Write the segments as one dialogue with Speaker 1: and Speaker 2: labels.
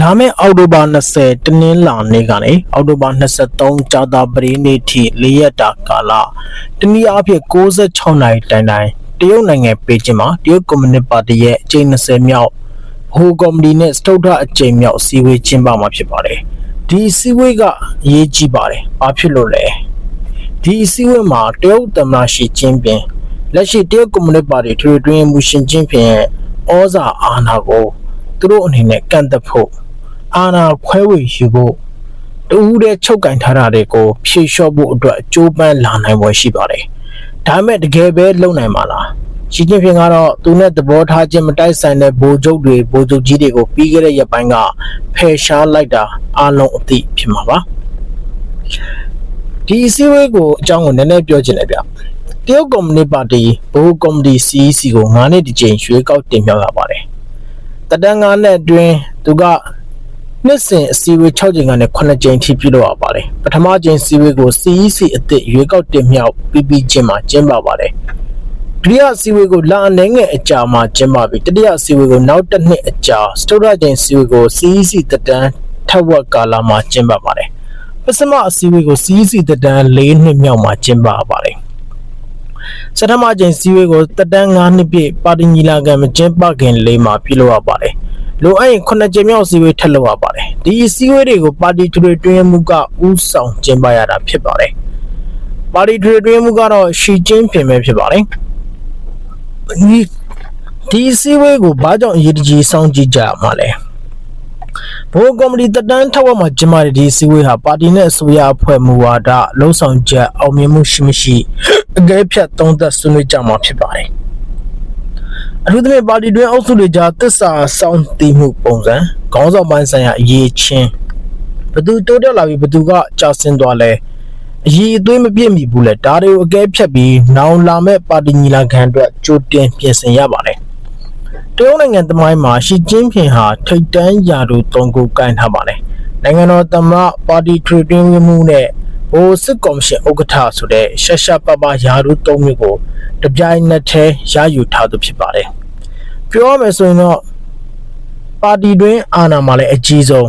Speaker 1: လာမယ့်အောက်တိုဘာ20တနင်္လာနေ့ကနေအောက်တိုဘာ23ကြာသပတေးနေ့ထိ၄ရက်တာကာလတနည်းအားဖြင့်66နိုင်တိုင်တိုင်တရုတ်နိုင်ငံပေကျင်းမှာတရုတ်ကွန်မြူနစ်ပါတီရဲ့အကြိမ်20မြောက်ဟိုကော်မတီနဲ့စတုထအကြိမ်မြောက်အစည်းအဝေးကျင်းပမှာဖြစ်ပါတယ်ဒီအစည်းအဝေးကအရေးကြီးပါတယ်ဘာဖြစ်လို့လဲဒီအစည်းအဝေးမှာတရုတ်သမ္မတရှီကျင်းပင်လက်ရှိတရုတ်ကွန်မြူနစ်ပါတီထွေထွေမူရှင်ကျင်းပင်ရဲ့ဩဇာအာဏာကိုသူတို့အနေနဲ့ကန့်သက်ဖို့ အာဏာခွဲဝေယူဖို့တူဦးတဲ့ချုပ်ကင်ထားတာတွေကိုဖြေလျှော့ဖို့အတွက်အကျိုးပန်းလာနိုင်ပွဲရှိပါတယ်။ဒါပေမဲ့တကယ်ပဲလုံနိုင်မှာလား။ရှီကျင်းဖင်ကတော့သူနဲ့သဘောထားချင်းမတိုက်ဆိုင်တဲ့ဗိုလ်ချုပ်တွေဗိုလ်ချုပ်ကြီးတွေကိုပြီးခဲ့တဲ့ရက်ပိုင်းကဖယ်ရှားလိုက်တာအလုံးအသိဖြစ်မှာပါ။ဒီအစည်းအဝေးကိုအကြောင်းကိုနည်းနည်းပြောချင်တယ်ဗျ။တရုတ်ကွန်မြူနစ်ပါတီဘိုးကော်မတီ CEC ကို9နှစ်တစ်ကြိမ်ရွေးကောက်တင်မြှောက်ရပါတယ်။တတန်း9နှစ်အတွင်းသူက နှစ်စဉ်အစည်းအဝေး6ကြိမ်ကနေ9ကြိမ်ထိပြုလုပ်ရပါတယ်။ပထမကြိမ်အစည်းအဝေးကို CEC အသစ်ရွေးကောက်တင်မြှောက်ပြီးပြီးချင်းမှာကျင်းပပါတယ်။ဒုတိယအစည်းအဝေးကိုလအနေငယ်အကြာမှာကျင်းပပြီးတတိယအစည်းအဝေးကိုနောက်တစ်နှစ်အကြာစတုဒ္ဒကြိမ်အစည်းအဝေးကို CEC တတန်းထက်ဝက်ကာလမှာကျင်းပပါတယ်။ပစမအစည်းအဝေးကို CEC တတန်း၄နှစ်မြောက်မှာကျင်းပပါတယ်။စထမကျင်းစည်းဝေးကိုတက်တန်း9နှစ်ပြည့်ပါတီညီလာခံမကျင်းပခင်လေးမှာပြုလုပ်ရပါတယ်။ လိုအပ်ရင်9ကြိမ်မြောက်စည်းဝေးထပ်လုပ်ရပါတယ်။ဒီစည်းဝေးတွေကိုပါတီထွေတွင်းမှုကဥဆောင်ကျင်းပရတာဖြစ်ပါတယ်။ပါတီထွေတွင်းမှုကတော့ရှီကျင်းပင်ပဲဖြစ်ပါတယ်။ဒီဒီစည်းဝေးကိုဘာကြောင့်အရေးတကြီးစောင့်ကြည့်ကြရမှာလဲ။ဘိုးကော်မတီတက်တန်းထောက်ဝမှာကျင်းပတဲ့ဒီစည်းဝေးဟာပါတီနဲ့အစိုးရအဖွဲ့မူဝါဒလှုံ့ဆော်ချက်အောင်မြင်မှုရှိမရှိအကဲဖြတ်သုံးသပ်ဆွေးနွေးကြမှာဖြစ်ပါတယ်။ အထူးသဖြင့်ပါတီတွင်းအုပ်စုတွေကြားတစ္ဆာစောင့်တည်မှုပုံစံခေါင်းဆောင်ပိုင်းဆိုင်ရာအရေးချင်းဘသူတိုးတက်လာပြီးဘသူကကြာဆင်းသွားလဲအရေးအသွေးမပြည့်မီဘူးလေဒါတွေကိုအကဲဖြတ်ပြီးနောင်လာမဲ့ပါတီညီလာခံအတွက်ကြိုတင်ပြင်ဆင်ရပါတယ်။တရုတ်နိုင်ငံသမိုင်းမှာရှီကျင်းဖင်ဟာထိတ်တန်းရာတို့တုံးကိုကန်ထားပါတယ်။နိုင်ငံတော်သမ္မတပါတီထွေတွင်းမှုနဲ့ဟိုစစ်ကော်မရှင်ဥက္ကဋ္ဌဆိုတဲ့ရှက်ရှက်ပပယာရုသုံးမျိုးကိုတပြိုင်နက်တည်းရယူထားသူဖြစ်ပါတယ်။ ပြောရမယ်ဆိုရင်တော့ပါတီတွင်းအာဏာမှာလည်းအကြီးဆုံး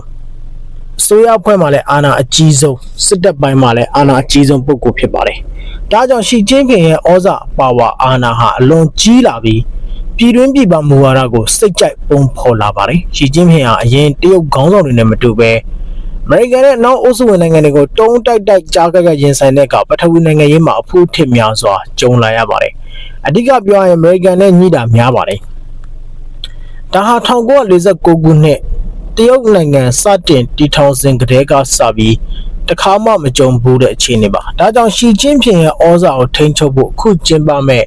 Speaker 1: အစိုးရအဖွဲ့မှာလည်းအာဏာအကြီးဆုံးစစ်တပ်ပိုင်းမှာလည်းအာဏာအကြီးဆုံးပုဂ္ဂိုလ်ဖြစ်ပါတယ်။ဒါကြောင့်ရှီကျင်းပင်ရဲ့ဩဇာပါဝါအာဏာဟာအလွန်ကြီးလာပြီးပြည်တွင်းပြည်ပမူဝါဒကိုစိတ်ကြိုက်ပုံဖော်လာပါတယ်။ရှီကျင်းပင်ဟာအရင်တရုတ်ခေါင်းဆောင်တွေနဲ့မတူဘဲအမေရိကန်နဲ့နောက်အုပ်စုဝင်နိုင်ငံတွေကိုတုံးတိုက်တိုက်ကြားကကရင်ဆိုင်တဲ့အခါပထဝီနိုင်ငံရေးမှာအဖို့ထစ်များစွာကြုံလာရပါတယ်။အဓိကပြောရရင်အမေရိကန်နဲ့ညှိတာများပါတယ်။ ဒါဟာ1949ခုနှစ်တရုတ်နိုင်ငံစတင်တည်ထောင်စဉ်ကတည်းကစပြီးတခါမှမကြုံဘူးတဲ့အခြေအနေပါ။ဒါကြောင့်ရှီကျင်းဖင်ရဲ့ဩဇာကိုထိန်းချုပ်ဖို့အခုကျင်းပမဲ့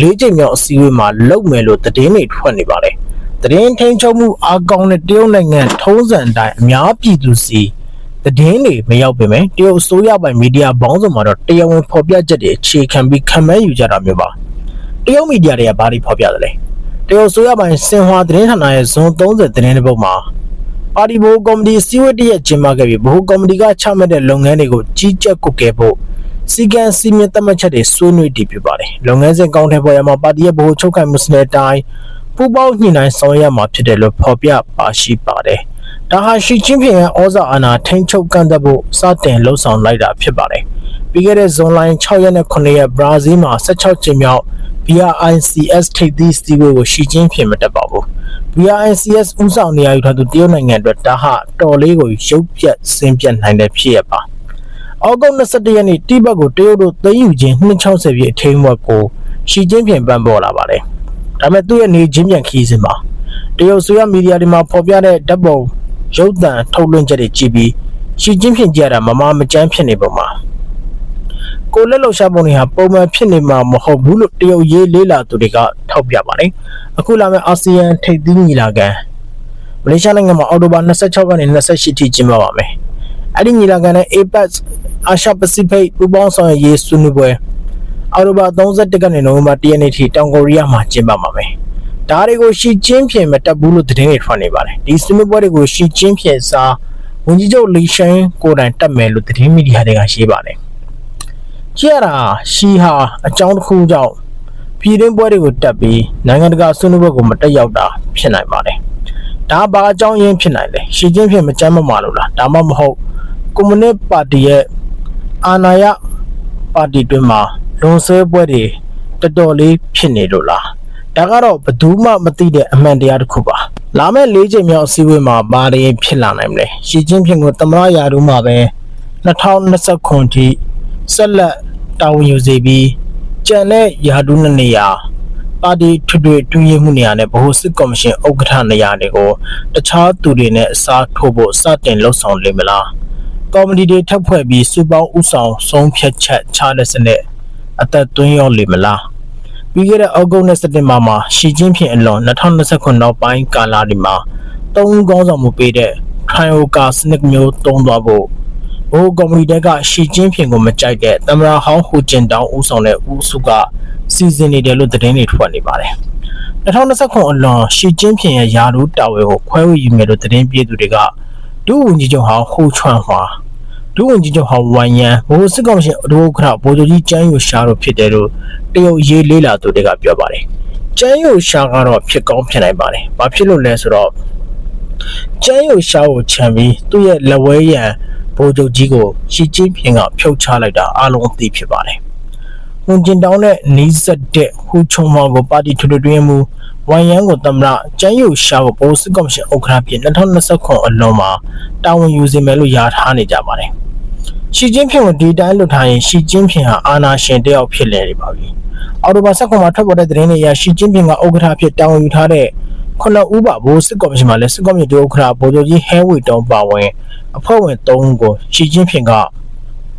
Speaker 1: လေးချိန်မြောက်အစည်းအဝေးမှာလုပ်မယ်လို့သတင်းတွေထွက်နေပါတယ်။သတင်းထိန်းချုပ်မှုအားကောင်းတဲ့တရုတ်နိုင်ငံထုံးစံအတိုင်းအများပြည်သူစီသတင်းတွေမရောက်ပေမဲ့တရုတ်အစိုးရပိုင်မီဒီယာဘောင်းစုံမှာတော့တရားဝင်ဖော်ပြချက်တွေအခြေခံပြီးခံမှန်းယူကြတာမျိုးပါတရုတ်မီဒီယာတွေကဘာတွေဖော်ပြတယ်လဲ တရုတ်အစိုးရပိုင်စင်ဟွာသတင်းဌာနရဲ့ဇွန်30သတင်းတစ်ပုဒ်မှာပါတီဘိုကော်မတီစီဝတ်တရက်ကျင်းပခဲ့ပြီးဘိုကော်မတီကချမှတ်တဲ့လုပ်ငန်းတွေကိုကြီးကြပ်ကုတ်ခဲ့ဖို့စီကံစီမင်းသတ်မှတ်ချက်တွေဆွေးနွေးတည်ပြပါတယ်လုပ်ငန်းစဉ်ကောင်းတဲ့ပေါ်ရမှာပါတီရဲ့ဘိုချုပ်ခိုင်မှုစနစ်တိုင်းပူပေါင်းညှိနှိုင်းဆောင်ရွက်မှာဖြစ်တယ်လို့ဖော်ပြပါရှိပါတယ်ဒါဟာရှီချင်းဖင်ရဲ့ဩဇာအာဏာထိန်းချုပ်ကန့်သက်ဖို့စတင်လှုံ့ဆော်လိုက်တာဖြစ်ပါတယ်။ပြီးခဲ့တဲ့ဇွန်လ6ရက်နဲ့9ရက်ဘရာဇီးမှာ16ကြိမ်မြောက် BRICS ထိပ်သီးစည်းဝေးကိုရှီချင်းဖင်မတက်ပါဘူး။ BRICS ဥဆောင်နေရာယူထားသူတရုတ်နိုင်ငံအတွက်ဒါဟာတော်လေးကိုရုပ်ပြတ်ဆင်းပြတ်နိုင်တဲ့ဖြစ်ရပါ။အောက်တိုဘာ21ရက်နေ့တိဘက်ကိုတရုတ်တို့သိမ်းယူခြင်း260ပြည့်အထိမ်းအမှတ်ကိုရှီချင်းဖင်ပန်းပေါ်လာပါတယ်။ဒါပေမဲ့သူ့ရဲ့နေချင်းပြန်ခီးစဉ်မှာတရုတ်ဆိုရမီဒီယာတွေမှာဖော်ပြတဲ့ဓာတ်ပုံရုပ်သံထုတ်လွှင့်ချက်တွေကြည့်ပြီးရှီကျင်းဖြင့်ကြရတာမမမကြမ်းဖြစ်နေပုံမှာ ကိုလက်လောက်ရှားပုံတွေဟာပုံမှန်ဖြစ်နေမှာမဟုတ်ဘူးလို့တရုတ်ရေးလေးလာသူတွေကထောက်ပြပါတယ်အခုလာမယ့်အာဆီယံထိပ်သီးညီလာခံမလေးရှားနိုင်ငံမှာအော်တိုဘာ26ကနေ28ထိကျင်းပပါမယ်အဲ့ဒီညီလာခံနဲ့ APEC အာရှပစိဖိတ်ပူးပေါင်းဆောင်ရွက်ရေးဆွေးနွေးပွဲအော်တိုဘာ31ကနေနိုဝင်ဘာ1ရက်နေ့ထိတောင်ကိုရီးယားမှာကျင်းပပါမယ်ဒါတွေကိုရှီကျင်းဖြင်မတက်ဘူးလို့သတင်းတွေထွက်နေပါတယ်ဒီစနစ်ပွဲတွေကိုရှီကျင်းဖြင်စားဝန်ကြီးချုပ်လီရှန်ကိုတိုင်တက်မယ်လို့သတင်းမီဒီယာတွေကရေးပါတယ် ကြည့်ရတာရှီဟာအကြောင်းတစ်ခုကြောင့်ပြည်တွင်းပွဲတွေကိုတက်ပြီးနိုင်ငံတကာဆွေးနွေးပွဲကိုမတက်ရောက်တာဖြစ်နိုင်ပါတယ်ဒါဘာအကြောင်းရင်းဖြစ်နိုင်လဲရှီကျင်းဖြစ်မကြမ်းမမာလို့လားဒါမှမဟုတ်ကွန်မြူနစ်ပါတီရဲ့အာဏာရပါတီတွင်မှာလွန်ဆွဲပွဲတွေတော်တော်လေးဖြစ်နေလို့လားဒါကတော့ဘယ်သူမှမသိတဲ့အမှန်တရားတစ်ခုပါလာမယ့်၄ချိန်မြောက်အစည်းအဝေးမှာဘာတွေဖြစ်လာနိုင်မလဲရှီကျင်းဖြစ်ကိုတမရရာထူးမှာပဲ2029ခုထိ ဆက်လက်တာဝန်ယူစေပြီးကျန်တဲ့ရာထူးနှစ်နေရာပါတီထွေထွေတွင်းရမှုနေရာနဲ့ဗဟိုစစ်ကော်မရှင်ဥက္ကဋ္ဌနေရာတွေကိုတခြားသူတွေနဲ့အစားထိုးဖို့စတင်လှုပ်ဆောင်လိမ့်မလားကော်မတီတွေထပ်ဖွဲ့ပြီးစုပေါင်းဥဆောင်ဆုံးဖြတ်ချက်ချတဲ့စနစ်အသက်သွင်းရောလိမ့်မလားပြီးခဲ့တဲ့အောက်တိုဘာနဲ့စက်တင်ဘာမှာရှီကျင်းဖြင့်အလွန်2029နောက်ပိုင်းကာလဒီမှာသုံးခေါင်းဆောင်မှုပေးတဲ့ Trioca စနစ်မျိုးတုံးသွားဖို့ ဘိုးကော်မတီတက်ကရှီကျင်းဖြင်ကိုမကြိုက်တဲ့တမရာဟောင်းဟူကျင်တောင်ဦးဆောင်တဲ့ဦးစုကစီစဉ်နေတယ်လို့သတင်းတွေထွက်နေပါတယ်။2029အလွန်ရှီကျင်းဖြင်ရဲ့ယာရူတာဝဲကိုခွဲဝေယူမယ်လို့သတင်းပြေးသူတွေကဒုဝန်ကြီးချုပ်ဟောင်းဟူချွမ်ဟွာဒုဝန်ကြီးချုပ်ဟောင်းဝမ်ယန်ဘိုးစစ်ကောင်ရှင်ဒုဥက္ကဋ္ဌဗိုလ်ချုပ်ကြီးကျန်းယူရှာတို့ဖြစ်တယ်လို့တရုတ်ရေးလေးလာသူတွေကပြောပါတယ်။ကျန်းယူရှာကတော့ဖြစ်ကောင်းဖြစ်နိုင်ပါတယ်။ဘာဖြစ်လို့လဲဆိုတော့ကျန်းယူရှာကိုခြံပြီးသူ့ရဲ့လက်ဝဲရန် ဗိုလ်ချုပ်ကြီးကိုရှီကျင်းဖြင်ကဖြုတ်ချလိုက်တာအလုံးအသိဖြစ်ပါတယ်။ဟွန်ဂျင်တောင်းနဲ့နီးစက်တဲ့ဟူချုံမောင်ကိုပါတီထွေထွေတွင်းမှုဝမ်ယန်ကိုတမရကျန်းယူရှာကိုပိုးစစ်ကော်မရှင်ဥက္ကဋ္ဌဖြစ်2029အလွန်မှာတာဝန်ယူစီမယ်လို့ယာထားနေကြပါတယ်။ရှီကျင်းဖြင်ကိုဒီတိုင်းလွတ်ထားရင်ရှီကျင်းဖြင်ဟာအာဏာရှင်တယောက်ဖြစ်လေနေပါပြီ။အော်တိုဘာ16မှာထွက်ပေါ်တဲ့သတင်းတွေအရရှီကျင်းဖြင်ကဥက္ကဋ္ဌဖြစ်တာဝန်ယူထားတဲ့ ခုနဦးပါဘိုးစစ်ကော်မရှင်မှာလည်းစစ်ကော်မရှင်ဒုဥက္ကဋ္ဌဗိုလ်ချုပ်ကြီးဟဲဝီတောင်းပါဝင်အဖွဲ့ဝင်3ဦးကိုရှီကျင်းဖြင်က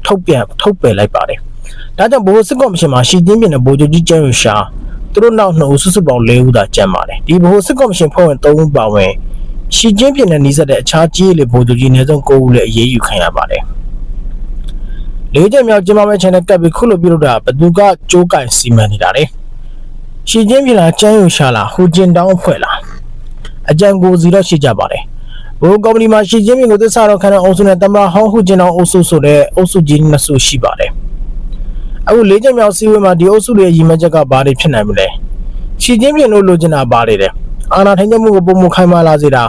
Speaker 1: ထုတ်ပြန်ထုတ်ပယ်လိုက်ပါတယ်။ဒါကြောင့်ဘိုးစစ်ကော်မရှင်မှာရှီကျင်းဖြင်နဲ့ဗိုလ်ချုပ်ကြီးကျန်းယူရှာသူတို့နောက်နှစ်ဦးစုစုပေါင်း၄ဦးသာကျန်ပါတယ်။ဒီဘိုးစစ်ကော်မရှင်ဖွဲ့ဝင်3ဦးပါဝင်ရှီကျင်းဖြင်နဲ့နှီးစပ်တဲ့အခြားကြီးလေဗိုလ်ချုပ်ကြီးအနည်းဆုံး9ဦးလည်းအရေးယူခံရပါတယ်။လေးချက်မြောက်ကျင်းပမဲ့ channel ကပ်ပြီးခုလိုပြုလုပ်တာဘသူကကြိုးကင်စီမံနေတာလေ။ ရှီကျင်းဖြင်လားကျန်းယူရှာလားဟူကျင်တောင်းဖွဲ့လားအကြံကိုစီတော့ရှိကြပါတယ်။ဘိုးကော်မတီမှာရှီကျင်းမြင့်ကိုသစ္စာတော်ခံတဲ့အုပ်စုနဲ့တမရဟောင်းဟုကျင်အောင်အုပ်စုဆိုတဲ့အုပ်စုကြီးနှစ်စုရှိပါတယ်။အခုလေးချက်မြောက်စီးဝေးမှာဒီအုပ်စုတွေရဲ့ရည်မှန်းချက်ကဘာတွေဖြစ်နိုင်မလဲ။ရှီကျင်းမြင့်တို့လိုချင်တာဘာတွေလဲ။အာဏာထိန်းချုပ်မှုကိုပုံမခိုင်မာလာစေတာ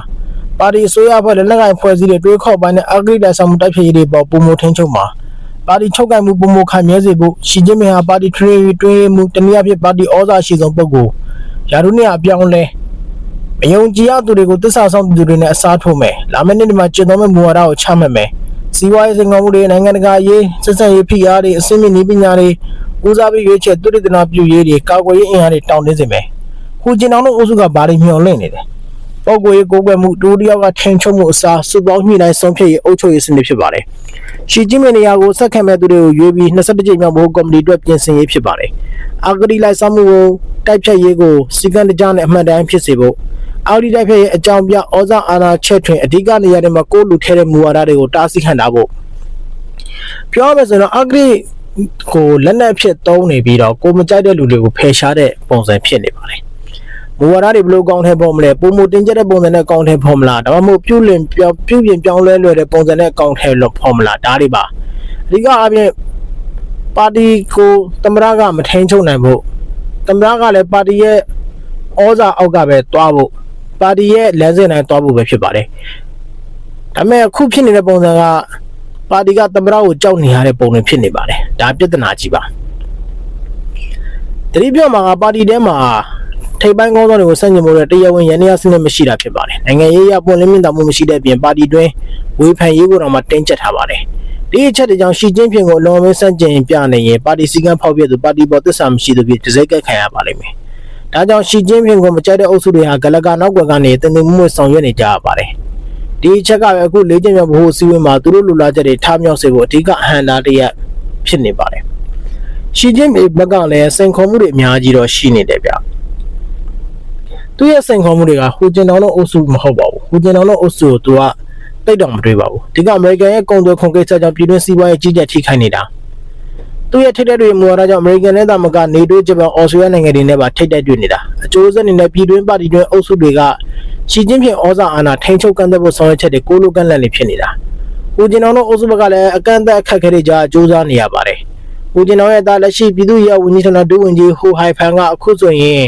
Speaker 1: ပါတီအစိုးရဖွဲ့လက်နက်ကိုင်ဖွဲ့စည်းတဲ့တွေးခေါ်ပိုင်းနဲ့အဂရိတိုက်ဆောင်မှုတိုက်ဖြည့်ရေးတွေပေါ်ပုံမထိန်းချုပ်မှာ ပါတီချုပ်ကိုင်မှုပုံမခိုင်မြဲစေဖို့ရှီကျင်းမြင့်ဟာပါတီထရေးတွေးမှုတနည်းအားဖြင့်ပါတီဩဇာရှိဆုံးပုဂ္ဂိုလ်ယာရုနေအပြောင်းလဲမယုံကြည်ရသူတွေကိုတစ္ဆာဆောင်သူတွေနဲ့အစားထိုးမယ်လာမယ့်နေ့ဒီမှာကျင့်သုံးမဲ့မူဝါဒကိုချမှတ်မယ်စီးပွားရေးစင်ကာမှုတွေနိုင်ငံတကာရေးဆက်ဆံရေးဖိအားတွေအစင်းမြင့်နည်းပညာတွေဦးစားပေးရွေးချယ်သူရိတနာပြုရေးတွေကာကွယ်ရေးအင်အားတွေတောင်းတင်းစေမယ်ဟူကျင်အောင်တို့အုပ်စုကဘာတွေမျှော်လင့်နေတယ်ပုဂ္ဂိုလ်ရေးကိုယ်ကွယ်မှုတူတယောက်ကထင်ချုံမှုအစားစုပေါင်းညှိနှိုင်းဆုံးဖြတ်ရေးအုပ်ချုပ်ရေးစနစ်ဖြစ်ပါတယ် ရှီကျင်းမင်းနေရာကိုဆက်ခံမဲ့သူတွေကိုရွေးပြီး22ကြိမ်မြောက်ဘိုးကော်မတီအတွက်ပြင်ဆင်ရေးဖြစ်ပါတယ်အာဂတိလိုက်ဆောင်မှုကိုတိုက်ဖြတ်ရေးကိုစီကံတကြားနဲ့အမှန်တမ်းဖြစ်စေဖို့အော်ဒီတိုက်ဖက်ရဲ့အကြောင်းပြဩဇာအာဏာချက်ထွင်အဓိကနေရာတွေမှာကိုလူထဲတဲ့မူဝါဒတွေကိုတားဆီးခံတာဖို့ပြောမယ်ဆိုတော့အဂရိကိုလက်နက်ဖြစ်သုံးနေပြီးတော့ကိုမကြိုက်တဲ့လူတွေကိုဖယ်ရှားတဲ့ပုံစံဖြစ်နေပါတယ် မူဝါဒတွေဘယ်လိုကောင်းထဲပေါ်မလဲပုံမတင်ကျတဲ့ပုံစံနဲ့ကောင်းထဲပေါ်မလားဒါမှမဟုတ်ပြုလင်ပြောပြုပြင်ပြောင်းလဲလွယ်တဲ့ပုံစံနဲ့ကောင်းထဲလို့ပေါ်မလားဒါတွေပါအဓိကအပြင်ပါတီကိုတမရကမထိန်ချုပ်နိုင်ဖို့တမရကလည်းပါတီရဲ့ဩဇာအောက်ကပဲတွားဖို့ပါတီရဲ့လမ်းစဉ်တိုင်းသွားဖို့ပဲဖြစ်ပါတယ်။ဒါပေမဲ့အခုဖြစ်နေတဲ့ပုံစံကပါတီကသမ္မတကိုကြောက်နေရတဲ့ပုံတွေဖြစ်နေပါတယ်။ဒါပြဿနာကြီးပါ။တတိပြောမှာကပါတီထဲမှာ ထိပ်ပိုင်းကောင်းဆောင်တွေကိုစန့်ကျင်ဖို့တဲ့တရားဝင်ရန်ရစနစ်မရှိတာဖြစ်ပါတယ်။နိုင်ငံရေးရပွင့်လင်းမြင့်တာမှုမရှိတဲ့အပြင်ပါတီတွင်းဝေဖန်ရေးကိုတော့မှတင်းကျပ်ထားပါတယ်။ဒီအချက်တွေကြောင့်ရှီကျင်းဖြင့်ကိုအလွန်မင်းစန့်ကျင်ပြနေရင်ပါတီစည်းကမ်းဖောက်ပြသူပါတီပေါ်သစ္စာမရှိသူဖြစ်ဒဇိတ်ကက်ခံရပါလိမ့်မယ်။ဒါကြောင့်ရှီကျင်းဖြင့်ကိုမကြိုက်တဲ့အုပ်စုတွေဟာဂလကနောက်ွယ်ကနေတင်တင်မွေ့ဆောင်ရွက်နေကြရပါတယ်။ဒီအချက်ကပဲအခုလေးကျင်းမြောက်ဘိုးစီဝင်းမှာသူတို့လူလာချက်တွေထားမြောက်စေဖို့အဓိကအဟန္တာတရက်ဖြစ်နေပါတယ်။ရှီကျင်းမြေဘက်ကလည်းစိန်ခေါ်မှုတွေအများကြီးတော့ရှိနေတယ်ဗျ။ သူရဲ့စိန်ခေါ်မှုတွေကဟူကျင်တော်တို့အုပ်စုမဟုတ်ပါဘူး။ဟူကျင်တော်တို့အုပ်စုကိုသူကတိတ်တော့မတွေးပါဘူး။ဒီကအမေရိကန်ရဲ့ကုန်သွယ်ခွန်ကိစ္စကြောင့်ပြည်တွင်းစီးပွားရေးကြီးကြပ်ထိခိုက်နေတာ။သူ့ရဲ့ထိတဲ့တွေမူဝါဒကြောင့်အမေရိကန်နဲ့သာမကနေတိုးဂျပန်အော်စတြေးလျနိုင်ငံတွေနဲ့ပါထိတဲ့တွေ့နေတာအကျိုးဆက်အနေနဲ့ပြည်တွင်းပါတီတွင်းအုပ်စုတွေကရှီကျင်းဖြင့်ဩဇာအာဏာထိန်းချုပ်ကန့်သက်ဖို့ဆောင်ရွက်ချက်တွေကိုလိုကန့်လန့်နေဖြစ်နေတာဦးကျင်အောင်တို့အုပ်စုဘက်ကလည်းအကန့်အသတ်အခက်အခဲတွေကြားစူးစမ်းနေရပါတယ်ဦးကျင်အောင်ရဲ့တာလက်ရှိပြည်သူ့ရေးဝန်ကြီးဌာနဒုဝန်ကြီးဟိုဟိုင်ဖန်ကအခုဆိုရင်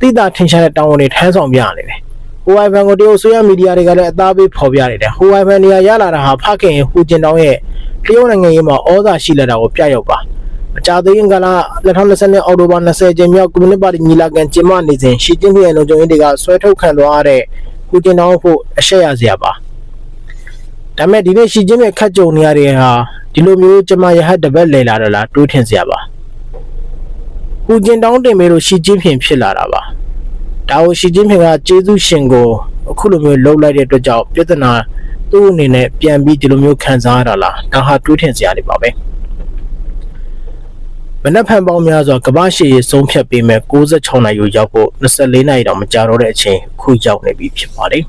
Speaker 1: တိတာထင်ရှားတဲ့တာဝန်တွေထမ်းဆောင်ပြနေတယ်ဟိုဝိုင်ဖန်ကိုတရုတ်ဆိုရမီဒီယာတွေကလည်းအသားပေးဖော်ပြနေတယ်ဟိုဝိုင်ဖန်နေရာရလာတာဟာဖခင်ဟူကျင်တောင်းရဲ့တရုတ်နိုင်ငံရေးမှာဩဇာရှိလာတာကိုပြရောက်ပါမကြသေးခင်ကလာ2020အောက်တိုဘာ20ကျင်းမြောက်ကွန်မြူနစ်ပါတီညီလာခံကျင်းပနေစဉ်ရှီကျင်းပြည်လုံခြုံရေးတွေကဆွဲထုတ်ခံသွားရတဲ့ဟူကျင်တောင်းဖို့အရှက်ရစရာပါဒါမဲ့ဒီနေ့ရှီကျင်းရဲ့ခတ်ကြုံနေရတဲ့ဟာဒီလိုမျိုးကျမရဟတ်တပတ်လဲလာတော့လားတွေးထင်စရာပါ ဟူကျင်တောင်းတင်မေလို့ရှီကျင်းဖြင်ဖြစ်လာတာပါဒါကိုရှီကျင်းဖင်ကကျေးဇူးရှင်ကိုအခုလိုမျိုးလှုပ်လိုက်တဲ့အတွက်ကြောင့်ပြဿနာသူ့အနေနဲ့ပြန်ပြီးဒီလိုမျိုးခံစားရတာလားဒါဟာတွေးထင်စရာတွေပါပဲမနက်ဖြန်ပေါင်းများစွာကမ္ဘာရှေ့ရေးဆုံးဖြတ်ပေးမဲ့66နိုင်ယူရောက်ဖို့24နိုင်တောင်မကြာတော့တဲ့အချိန်ခုရောက်နေပြီဖြစ်ပါတယ်